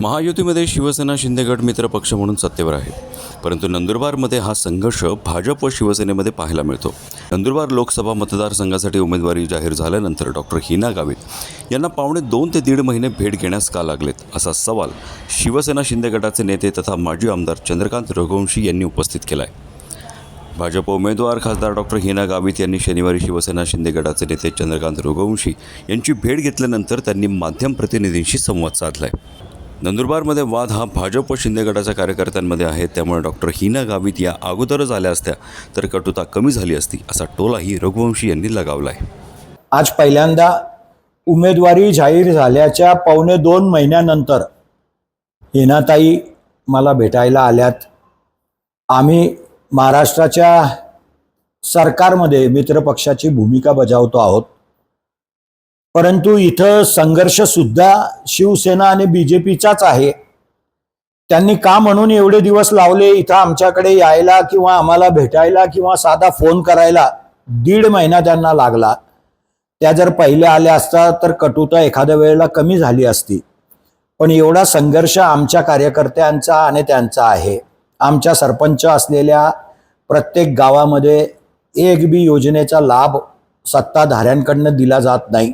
महायुतीमध्ये शिवसेना शिंदेगड मित्र पक्ष म्हणून सत्तेवर आहे. परंतु नंदुरबारमध्ये हा संघर्ष भाजप व शिवसेनेमध्ये पाहायला मिळतो. नंदुरबार लोकसभा मतदारसंघासाठी उमेदवारी जाहीर झाल्यानंतर डॉक्टर हिना गावित यांना पावणे दोन ते दीड महिने भेट घेण्यास का लागलेत असा सवाल शिवसेना शिंदे गटाचे नेते तथा माजी आमदार चंद्रकांत रघुवंशी यांनी उपस्थित केला आहे भाजप उमेदवार खासदार डॉक्टर हिना गावित यांनी शनिवारी शिवसेना शिंदे गटाचे नेते चंद्रकांत रघुवंशी यांची भेट घेतल्यानंतर त्यांनी माध्यम प्रतिनिधींशी संवाद साधला आहे नंदुरबारमध्ये वाद हा भाजप व शिंदे गटाच्या कार्यकर्त्यांमध्ये आहे. त्यामुळे डॉक्टर हिना गावित या अगोदरच आल्या असत्या. तर कटुता कमी झाली असती असा टोलाही रघुवंशी यांनी लगावला आहे आज पहिल्यांदा उमेदवारी जाहीर झाल्याच्या पावणे दोन महिन्यानंतर हिनाताई मला भेटायला आल्यात. आम्ही महाराष्ट्राच्या सरकारमध्ये मित्रपक्षाची भूमिका बजावतो आहोत. परंतु इथं संघर्षसुद्धा शिवसेना आणि बी जे पीचाच आहे. त्यांनी का म्हणून एवढे दिवस लावले इथं आमच्याकडे यायला किंवा आम्हाला भेटायला किंवा साधा फोन करायला दीड महिना त्यांना लागला. त्या जर पहिल्या आल्या असता तर कटुता एखाद्या वेळेला कमी झाली असती. पण एवढा संघर्ष आमच्या कार्यकर्त्यांचा आणि त्यांचा आहे. आमच्या सरपंच असलेल्या प्रत्येक गावामध्ये एक बी योजनेचा लाभ सत्ताधाऱ्यांकडनं दिला जात नाही.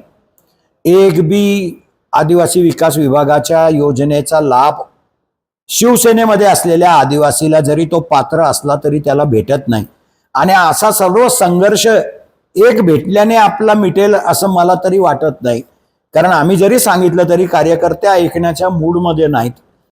एक बी आदिवासी विकास विभागाच्या योजनेचा लाभ शिवसेनेमध्ये असलेल्या आदिवासीला जरी तो पात्र असला तरी त्याला भेटत नाही. आणि असा सर्व संघर्ष एक भेटल्याने आपला मिटेल असं मला तरी वाटत नाही. कारण आम्ही जरी सांगितलं तरी कार्यकर्ते ऐकण्याच्या मूडमध्ये नाहीत.